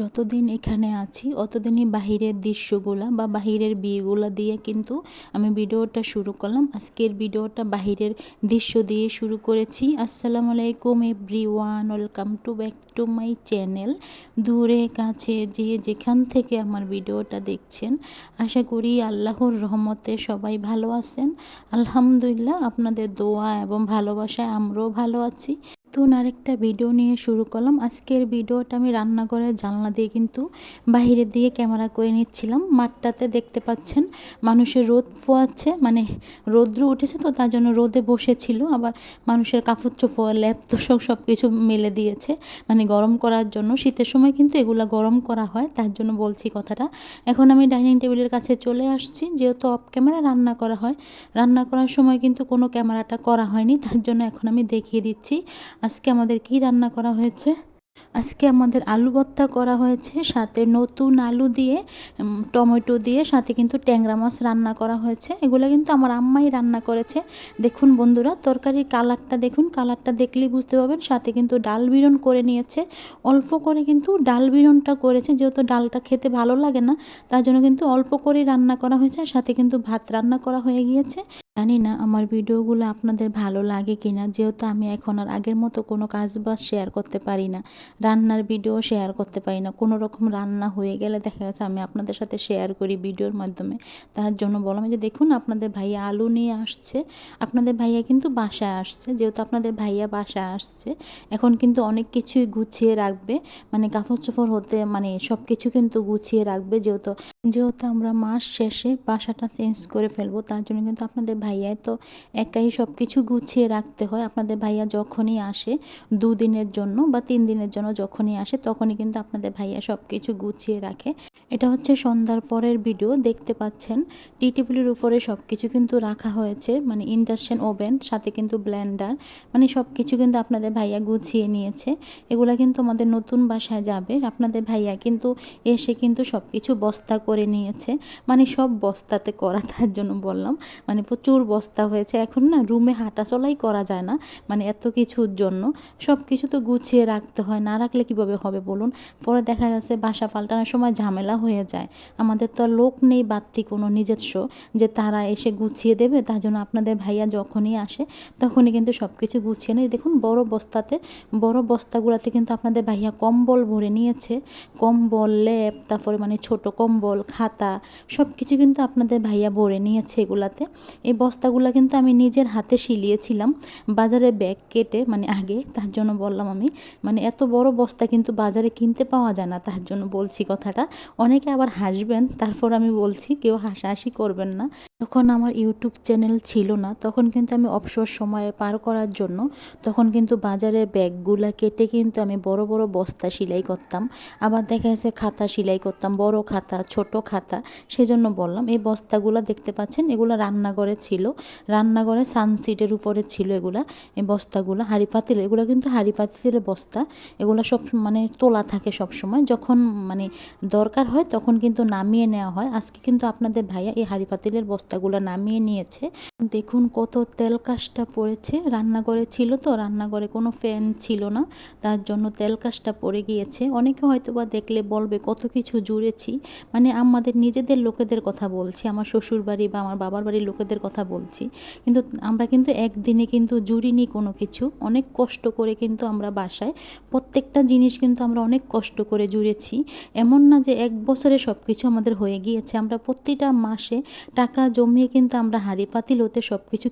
যতদিন এখানে আছি, অতদিনই বাহিরের দৃশ্যগুলা বা বাহিরের বিয়েগুলা দিয়ে কিন্তু আমি ভিডিওটা শুরু করলাম। আজকের ভিডিওটা বাহিরের দৃশ্য দিয়ে শুরু করেছি। আসসালামু আলাইকুম everyone welcome to back to my channel. দূরে, কাছে, যে যেখান থেকে আমার ভিডিওটা দেখছেন, আশা করি আল্লাহর রহমতে সবাই ভালো আছেন। আলহামদুলিল্লাহ, আপনাদের দোয়া এবং ভালোবাসায় আমরাও ভালো আছি। নতুন আরেকটা ভিডিও নিয়ে শুরু করলাম। আজকের ভিডিওটা আমি রান্নাঘরের জানলা দিয়ে কিন্তু বাহিরের দিকে ক্যামেরা করে নিচ্ছিলাম। মাঠটাতে দেখতে পাচ্ছেন মানুষের রোদ পোয়াচ্ছে মানে রৌদ্র উঠেছে তো, তার জন্য রোদে বসেছিল। আবার মানুষের কাপড় চোপড়, ল্যাপ তোষক সব কিছু মেলে দিয়েছে। মানে গরম করার জন্য, শীতের সময় কিন্তু এগুলো গরম করা হয়, তার জন্য বলছি কথাটা। এখন আমি ডাইনিং টেবিলের কাছে চলে আসছি। যেহেতু অফ ক্যামেরা রান্না করা হয়, রান্না করার সময় কিন্তু কোনো ক্যামেরাটা করা হয়নি, তার জন্য এখন আমি দেখিয়ে দিচ্ছি। আজকে আমাদের কি রান্না করা হয়েছে? আজকে আমাদের আলু ভর্তা করা হয়েছে, সাথে নতুন আলু দিয়ে টমেটো দিয়ে, সাথে কিন্তু ট্যাংরা মাছ রান্না করা হয়েছে। এগুলো কিন্তু আমার আম্মাই রান্না করেছে। দেখুন বন্ধুরা, তরকারির কালারটা দেখুন, কালারটা দেখলেই বুঝতে পারবেন। সাথে কিন্তু ডাল বিরন করে নিয়েছে। অল্প করে কিন্তু ডাল বিরনটা করেছে, যেহেতু ডালটা খেতে ভালো লাগে না, তার জন্য কিন্তু অল্প করেই রান্না করা হয়েছে। সাথে কিন্তু ভাত রান্না করা হয়ে গিয়েছে। জানি না আমার ভিডিওগুলো আপনাদের ভালো লাগে কি না যেহেতু আমি এখন আর আগের মতো কোনো কাজ বাজ শেয়ার করতে পারি না, রান্নার ভিডিও শেয়ার করতে পারি না, কোনো রকম রান্না হয়ে গেলে দেখা গেছে আমি আপনাদের সাথে শেয়ার করি ভিডিওর মাধ্যমে। তার জন্য বললাম যে দেখুন আপনাদের ভাইয়া আলু নিয়ে আসছে, আপনাদের ভাইয়া কিন্তু বাসায় আসছে, যেহেতু আপনাদের ভাইয়া বাসায় আসছে, এখন কিন্তু অনেক কিছুই গুছিয়ে রাখবে মানে কাপড় চোপড় হতে মানে সব কিছু কিন্তু গুছিয়ে রাখবে, যেহেতু যেহেতু আমরা মাস শেষে বাসাটা চেঞ্জ করে ফেলব, তার জন্য কিন্তু আপনাদের ভাইয়াই তো একাই সব কিছু গুছিয়ে রাখতে হয়। আপনাদের ভাইয়া যখনই আসে, দুদিনের জন্য বা তিন দিনের জন্য যখনই আসে, তখনই কিন্তু আপনাদের ভাইয়া সব কিছু গুছিয়ে রাখে। এটা হচ্ছে সন্ধ্যার পরের ভিডিও, দেখতে পাচ্ছেন। টি উপরে সব কিছু কিন্তু রাখা হয়েছে মানে ইন্ডাকশন ওভেন, সাথে কিন্তু ব্লেন্ডার মানে সব কিছু কিন্তু আপনাদের ভাইয়া গুছিয়ে নিয়েছে। এগুলা কিন্তু আমাদের নতুন বাসায় যাবে, আপনাদের ভাইয়া কিন্তু এসে কিন্তু সব কিছু বস্তা করে নিয়েছে। মানে সব বস্তাতে করা, তার জন্য বললাম। মানে প্রচুর বস্তা হয়েছে। এখন না রুমে হাঁটা চলাই করা যায় না মানে এত কিছুর জন্য। সব কিছু তো গুছিয়ে রাখতে হয়, না রাখলে কীভাবে হবে বলুন? পরে দেখা গেছে বাসা পাল্টানোর সময় ঝামেলা হয়ে যায়। আমাদের তো লোক নেই বাড়তি কোনো নিজস্ব যে তারা এসে গুছিয়ে দেবে, তার জন্য আপনাদের ভাইয়া যখনই আসে তখনই কিন্তু সব কিছু গুছিয়ে নেয়। দেখুন বড় বস্তাতে, বড় বস্তাগুলোতে কিন্তু আপনাদের ভাইয়া কম্বল ভরে নিয়েছে। কম্বল, লেপ, তারপরে মানে ছোট কম্বল, খাতা সব কিছু কিন্তু আপনাদের ভাইয়া ভরে নিয়েছে এগুলাতে। এই বস্তাগুলো কিন্তু আমি নিজের হাতে সিলিয়েছিলাম বাজারে ব্যাগ কেটে মানে আগে, তার জন্য বললাম আমি মানে এত বড় বস্তা কিন্তু বাজারে কিনতে পাওয়া যায় না, তার জন্য বলছি কথাটা। অনেকে আবার হাসবেন, তারপর আমি বলছি, কেউ হাসাহাসি করবেন না। তখন আমার ইউটিউব চ্যানেল ছিল না, তখন কিন্তু আমি অবসর সময়ে পার করার জন্য, তখন কিন্তু বাজারের ব্যাগগুলা কেটে কিন্তু আমি বড় বড় বস্তা সেলাই করতাম। আবার দেখা যাচ্ছে খাতা সেলাই করতাম, বড় খাতা, ছোট খাতা, সেজন্য বললাম, এই বস্তাগুলো দেখতে পাচ্ছেন, এগুলো রান্নাঘরে ছিল। রান্নাঘরে সানসিটের উপরে ছিল এগুলা, এই বস্তাগুলো, হাঁড়ি পাতিল এগুলো কিন্তু হাঁড়ি পাতিলের বস্তা। এগুলো সব মানে তোলা থাকে সব সময় যখন মানে দরকার হয় তখন কিন্তু নামিয়ে নেওয়া হয়। আজকে কিন্তু আপনাদের ভাইয়া এই হাঁড়ি পাতিলের বস্তাগুলো নামিয়ে নিয়েছে। দেখুন কত তেল কাজটা পড়েছে। রান্নাঘরে ছিল তো, রান্নাঘরে কোনো ফ্যান ছিল না। তার জন্য তেল কাজটা পড়ে গিয়েছে। অনেকে হয়তো বা দেখলে বলবে, কত কিছু জুড়েছি। মানে আমাদের নিজেদের লোকেদের কথা বলছি। আমার শ্বশুর বাড়ি বা আমার বাবার বাড়ির লোকেদের কথা বলছি। কিন্তু আমরা কিন্তু একদিনে কিন্তু জুড়িনি কোনো কিছু। অনেক কষ্ট করে কিন্তু আমরা বাসায় প্রত্যেকটা জিনিস কিন্তু আমরা অনেক কষ্ট করে জুড়েছি। এমন না যে এক বছরে সব কিছু আমাদের হয়ে গিয়েছে। আমরা প্রতিটা মাসে টাকা জমিয়ে কিন্তু আমরা হাঁড়ি পাতিল হতে সব কিছু